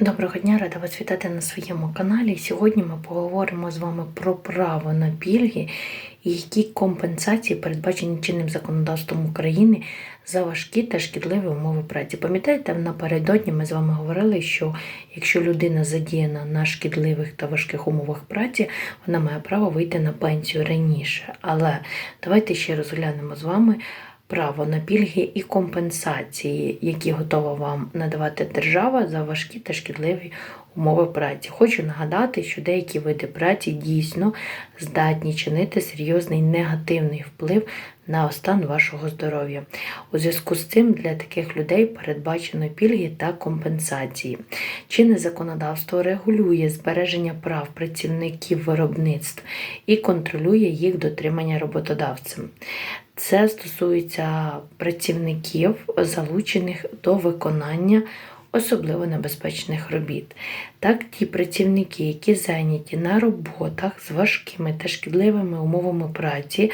Доброго дня, рада вас вітати на своєму каналі. Сьогодні ми поговоримо з вами про право на пільги і які компенсації передбачені чинним законодавством України за важкі та шкідливі умови праці. Пам'ятаєте, напередодні ми з вами говорили, що якщо людина задіяна на шкідливих та важких умовах праці, вона має право вийти на пенсію раніше. Але давайте ще розглянемо з вами право на пільги і компенсації, які готова вам надавати держава за важкі та шкідливі умови праці. Хочу нагадати, що деякі види праці дійсно здатні чинити серйозний негативний вплив на стан вашого здоров'я. У зв'язку з цим для таких людей передбачено пільги та компенсації. Чинне законодавство регулює збереження прав працівників виробництв і контролює їх дотримання роботодавцем. Це стосується працівників, залучених до виконання особливо небезпечних робіт. Так, ті працівники, які зайняті на роботах з важкими та шкідливими умовами праці,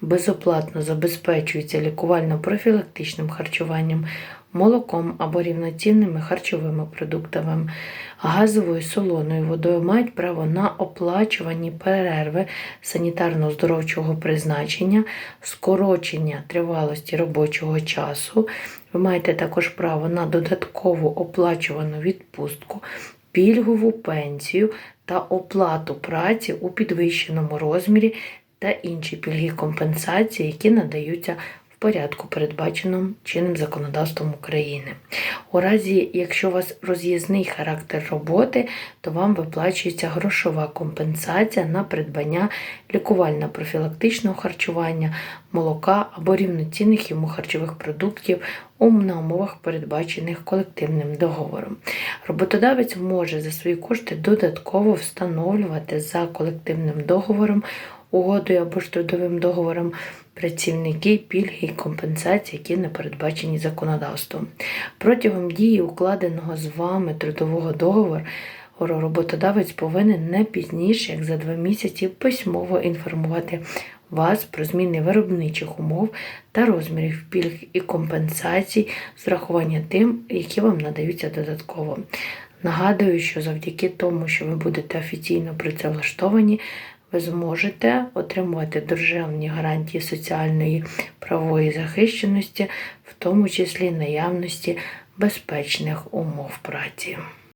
безоплатно забезпечуються лікувально-профілактичним харчуванням, молоком або рівноцінними харчовими продуктами, газовою солоною водою мають право на оплачувані перерви санітарно-здоровчого призначення, скорочення тривалості робочого часу. Ви маєте також право на додаткову оплачувану відпустку, пільгову пенсію та оплату праці у підвищеному розмірі та інші пільги компенсації, які надаються в порядку, передбаченому чинним законодавством України. У разі, якщо у вас роз'їзний характер роботи, то вам виплачується грошова компенсація на придбання лікувально-профілактичного харчування, молока або рівноцінних йому харчових продуктів на умовах, передбачених колективним договором. Роботодавець може за свої кошти додатково встановлювати за колективним договором, угодою або ж трудовим договором працівники, пільги і компенсації, які не передбачені законодавством. Протягом дії укладеного з вами трудового договору роботодавець повинен не пізніше, як за два місяці, письмово інформувати вас про зміни виробничих умов та розмірів пільг і компенсацій з врахування тим, які вам надаються додатково. Нагадую, що завдяки тому, що ви будете офіційно працевлаштовані, зможете отримувати державні гарантії соціальної правової захищеності, в тому числі наявності безпечних умов праці.